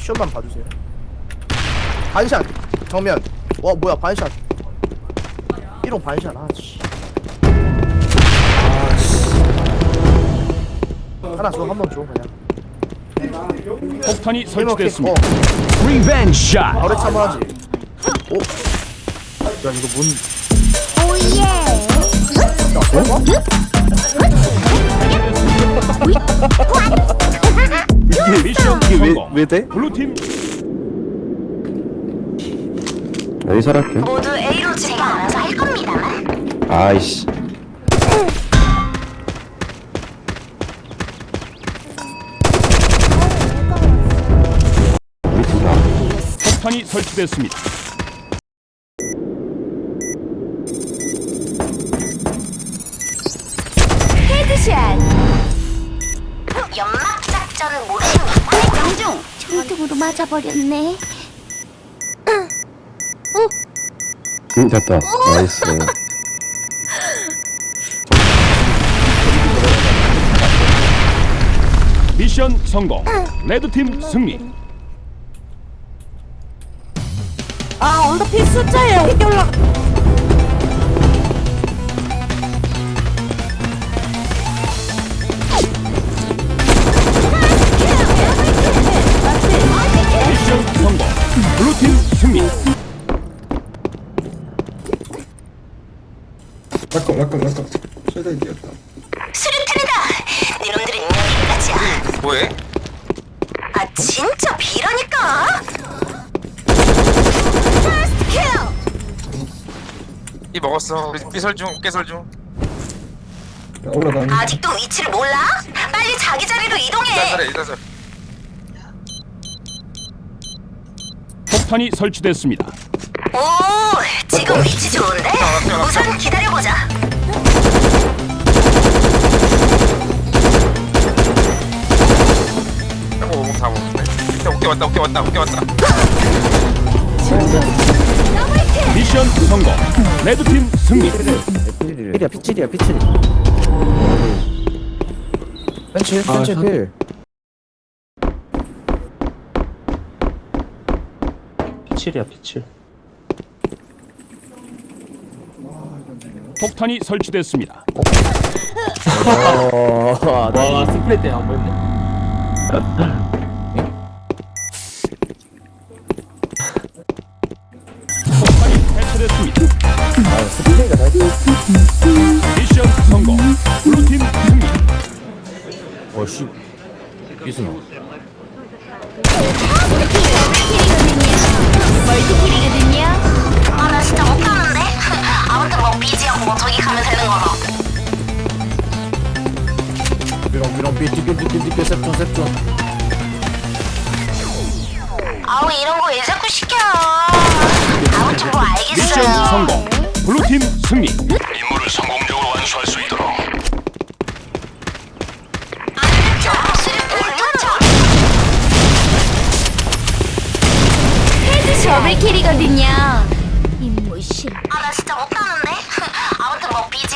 시험만 봐주세요 반샷 정면 와 뭐야 반샷 1호 반샷 아씨 하나 줘 한번 줘 그냥 폭탄이. 설치됐습니다. 어 리벤지 샷. 바로 참아하지 오? 야 이거 뭔 오예. 야, 설마? 미션 성공. 왜 돼? 블루팀 여기서 할게. 모두 A로 제가 알아서 할 겁니다만. 아이씨. 우리 팀다. 폭탄이 설치됐습니다. 맞아 버렸네. 응, 됐다. 나이스. 미션 성공. 레드팀 승리. 아 언더필 숫자에 이렇게 올라 미 락커 락커 최대 이겼다 수류탄이다. 니놈들은 여기까지야. 뭐해? 아 진짜 비라니까. 퍼스트 킬. 이 먹었어. 우리 삐설 중, 깨설 중. 야, 올라가는 아직도 위치를 몰라? 빨리 자기 자리로 이동해. 이따설해, 이따설. 폭탄이 설치됐습니다. 오, 지금 위치 좋은데? 우선 기다려보자. 왔다, 어깨 왔다, 어깨 왔다. 미션 성공. 레드팀 승리. 필이야, 피칠이야, 피칠이. 벤치 벤치 필 피칠이야, 피칠. 폭탄이 설치됐습니다. 와 스프레이 때안 보였네 미롱 삐띠삐띠삐띠 셉존 셉존 아우, 이런 거 왜 자꾸 시켜. 아무튼 뭐 미션 알겠어요. 성공. 블루팀 승리. 임무를 성공적으로 완수할 수 있도록. 헤드 더블킬이거든요. 임무 실. 아, 나 진짜 못 가는데? 아무튼 뭐 비지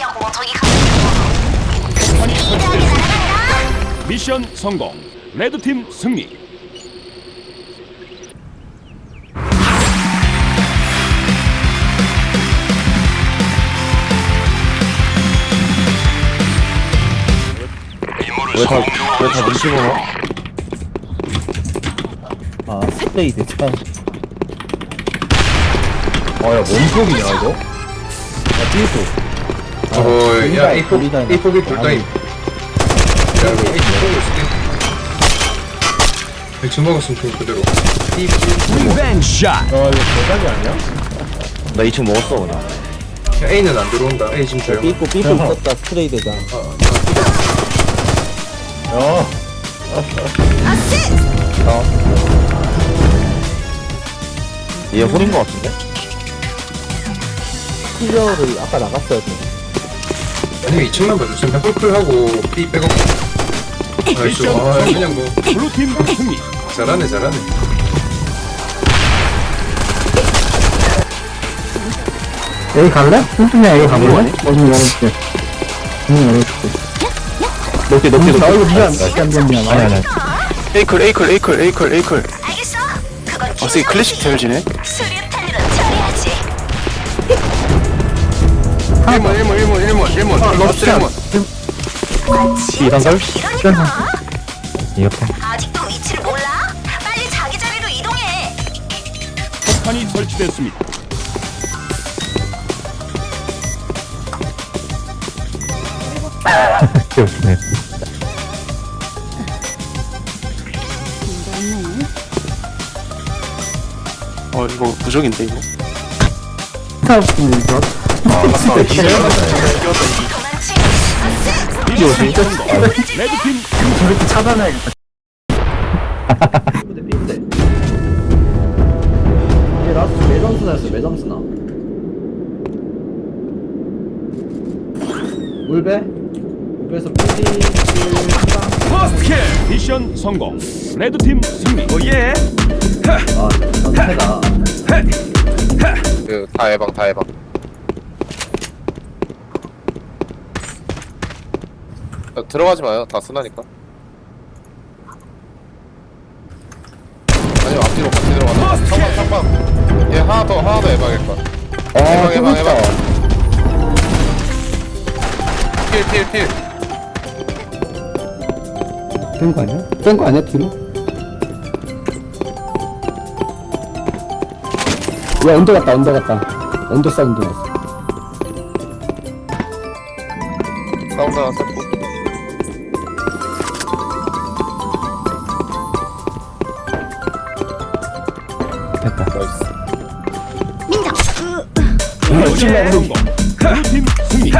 미션 성공. 레드팀 승리. 왜 다, 왜다 눈치 보나? 아 스프레이 대참 아, 야, 뭔 폭이냐, 이거? 야 삐또 저거 야 우리가 A4 우리가 A4기 돌다임 아니. 야이 거 A4 있을 때 맥주 먹었으면 좋을 그대로. 리벤지 샷. 아 이거 대박이 아니야? 나 2층 먹었어, 그냥. 야, A는 안 들어온다. A 지금 조용 삐꾸 삐꾸 있었다 스프레이 대장 야. 얘 홀인 거 같은데? 클리어를 아까 나갔어야 돼. 아니면 2층만 봐주세요 그냥 홀클하고 B 백업 미션 아. 그냥 뭐 블루팀 승리. 잘하네 잘하네 여기 갈래? 뚱뚱이야 여기 가볼래? 어디 열어줄게 응 열어줄게 높게, 높게, 높게. 나 이거 미안 미안 미안 아니 아니 에이클, 에이클, 에이클, 에이클, 에이클. 알겠어. 확실히 클래식 대열지네 수류탄으로 처리하지. 1문 1문 1문 1문 1문 러스트 1문 이런 걸 이러니까 이렇게 아직도 위치를 몰라? 빨리 자기 자리로 이동해. 폭탄이 설치됐습니다. 귀엽네 어 이거 부적인데 이거 스타프니까 도망 치. 미션 성공. 레드팀 저렇게 차단해야겠다 이게 라스트 매점스나였어 매점스나 울베에서 PD 퍼스트 킬. 미션 성공. 레드팀 승리. 오예 아 전패다 그 다 해방 다 해방 야, 들어가지 마요. 다 쓰나니까. 아니면 앞뒤로 같이 들어가자. 상방 상방 얘 하나 더 하나 더 해방일까 해방 해방 해방 필필필. 뺀거 아니야? 뺀 거 아니야 뒤로? 야 언더 갔다 언더 갔다. 언더 사운드 났어 사운드 하나 쳤 됐다 나이스 미션 성공. 블루팀 승리.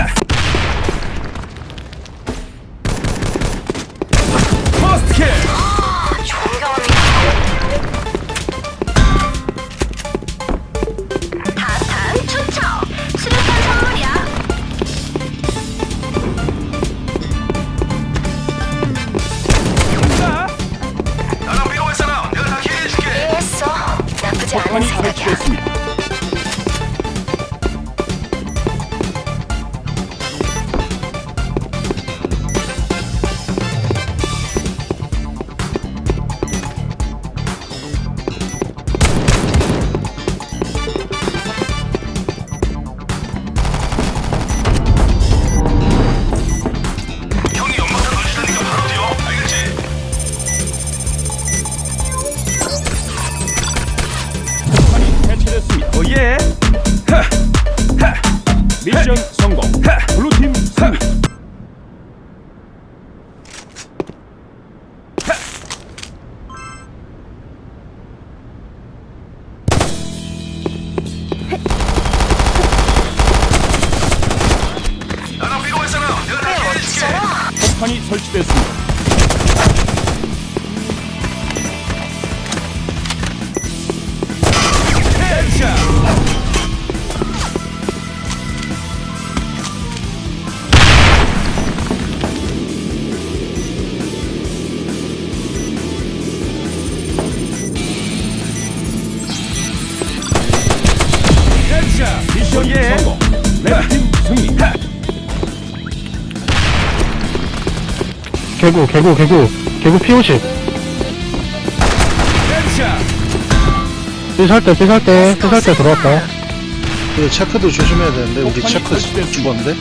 戏。 미션 성공. 성공. 레드팀 승리. 개구 개구 개구 개구 P50 삐살 때 삐살 때 삐살 때 들어왔다 그 체크도 조심해야 되는데 우리 폭탄이 체크. 죽었는데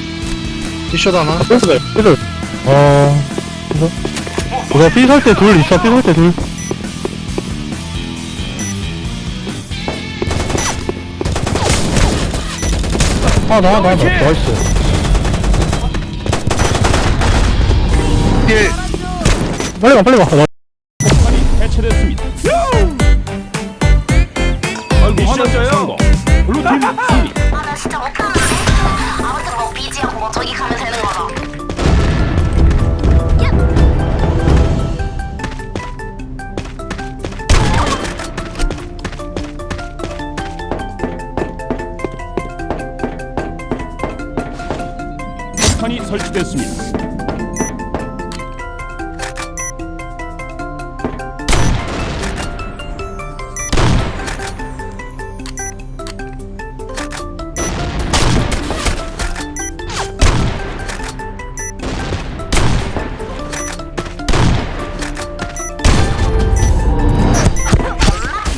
티셔츠 하나 삐살 삐살 어 우리가 삐살 때 둘 있어 삐살 때 둘 아, 나, 나, 나, 나이스. 빨리 가, 빨리 가. 폭탄이 설치됐습니다.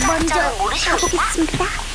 먼저 알겠습니다.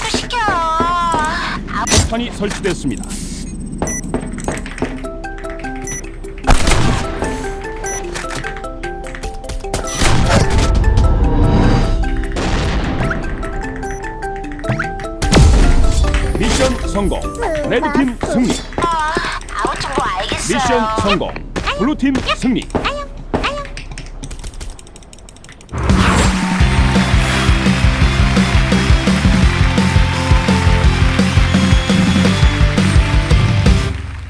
꾸 시켜? 아, 탄이 설치됐습니다. 미션 성공. 레드팀 승리. 알겠어요. 미션 성공. 블루팀 승리.